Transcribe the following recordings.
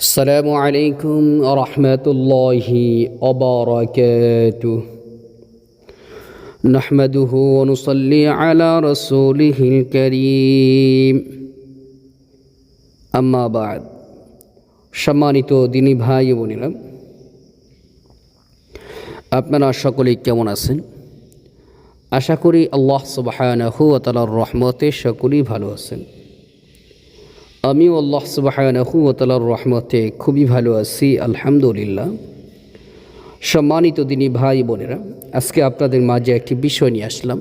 السلام عليكم ورحمة الله وبركاته نحمده ونصلي على رسوله الكريم أما بعد সম্মানিত দিনী ভাই ও বোনেরা আপনারা সকলেই কেমন আছেন আশা করি আল্লাহ সুবাহানাহু ও তালার রহমতে সকলেই ভালো আছেন আমিও আল্লাহ সুবাহানাহু ও রহমতে খুবই ভালো আছি, আলহামদুলিল্লাহ। সম্মানিত দিনী ভাই বোনেরা, আজকে আপনাদের মাঝে একটি বিষয় নিয়ে আসলাম।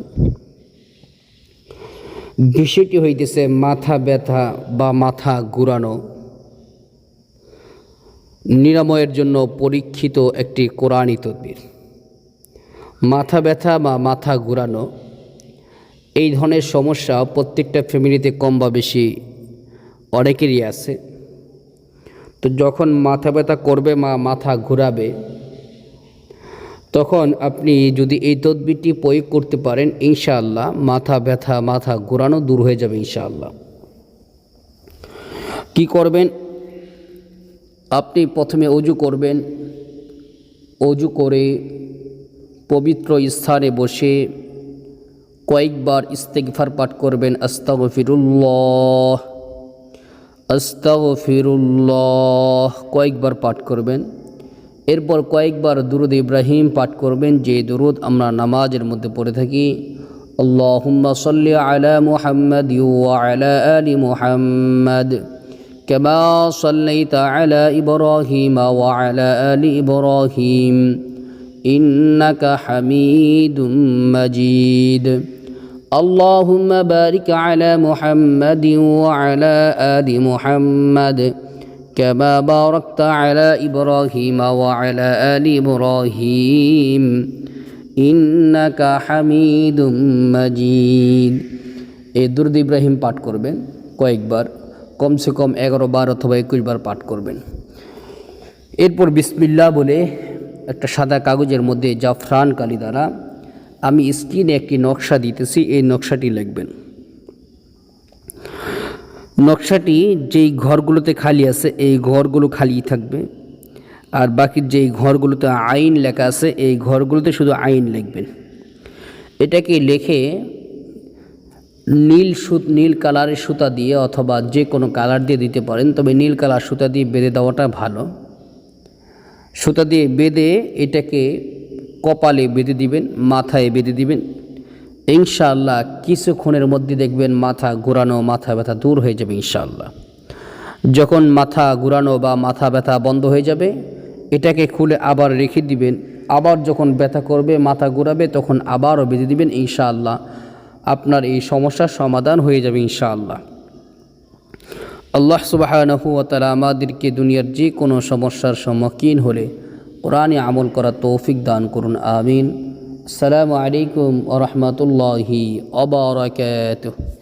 বিষয়টি হইতেছে মাথা ব্যথা বা মাথা ঘুরানো। নিরাময়ের জন্য পরীক্ষিত একটি কোরআনই তদ্বির। মাথা ব্যথা বা মাথা ঘুরানো, এই ধরনের সমস্যা প্রত্যেকটা ফ্যামিলিতে কম বা বেশি অনেকেরই আছে। তো যখন মাথা ব্যথা করবে, মা মাথা ঘুরাবে, তখন আপনি যদি এই তদবিরটি প্রয়োগ করতে পারেন, ইনশাআল্লাহ মাথা ব্যথা, মাথা ঘোরানো দূর হয়ে যাবে ইনশাআল্লাহ। কি করবেন? আপনি প্রথমে অজু করবেন। অজু করে পবিত্র স্থানে বসে কয়েকবার ইস্তেকফার পাঠ করবেন, আস্তাগফিরুল্লাহ। আস্তাগফিরুল্লাহ কয়েকবার পাঠ করবেন এরপর কয়েকবার দুরুদ ইব্রাহিম পাঠ করবেন যে দুরুদ আমরা নামাজের মধ্যে পড়ে থাকি আল্লাহুম্মা সাল্লি আলা মুহাম্মাদ ওয়া আলা আলি মুহাম্মাদ كما صليت على إبراهيم وعلى آل إبراهيم إنك حميد مجيد اللهم بارك على محمد وعلى آل محمد كما باركت على إبراهيم وعلى آل إبراهيم إنك حميد مجيد এই দুরুদ ইব্রাহিম পাঠ করবেন কয়েকবার কমসে কম এগারো বার অথবা একুশ বার পাঠ করবেন এরপর বিসমিল্লা বলে একটা সাদা কাগজের মধ্যে জাফরান কালি দ্বারা আমি স্ক্রিনে একটি নকশা দিতেছি, এই নকশাটি লিখবেন। নকশাটি যেই ঘরগুলোতে খালি আছে, এই ঘরগুলো খালি থাকবে। আর বাকি যেই ঘরগুলোতে আইন লেখা আছে, এই ঘরগুলোতে শুধু আইন লিখবেন। এটাকে লেখে নীল সুত, নীল কালারের সুতা দিয়ে অথবা যে কোনো কালার দিয়ে দিতে পারেন, তবে নীল কালার সুতা দিয়ে বেঁধে দেওয়াটা ভালো। সুতা দিয়ে বেঁধে এটাকে কপালে বেঁধে দিবেন, মাথায় বেঁধে দিবেন। ইনশাআল্লাহ কিছুক্ষণের মধ্যে দেখবেন মাথা ঘোরানো, মাথা ব্যথা দূর হয়ে যাবে ইনশাআল্লাহ। যখন মাথা ঘুরানো বা মাথা ব্যথা বন্ধ হয়ে যাবে, এটাকে খুলে আবার রেখে দিবেন। আবার যখন ব্যথা করবে, মাথা ঘুরাবে, তখন আবারও বেঁধে দিবেন ইনশাআল্লাহ। আপনার এই সমস্যার সমাধান হয়ে যাবে ইনশাআল্লাহ। আল্লাহ তালা আমাদেরকে দুনিয়ার যে কোনো সমস্যার সম্মুখীন হলে কোরআনে আমল করার তৌফিক দান করুন আমিন। আসসালামু আলাইকুম ওরহমতুল্লাহি অবরাকাত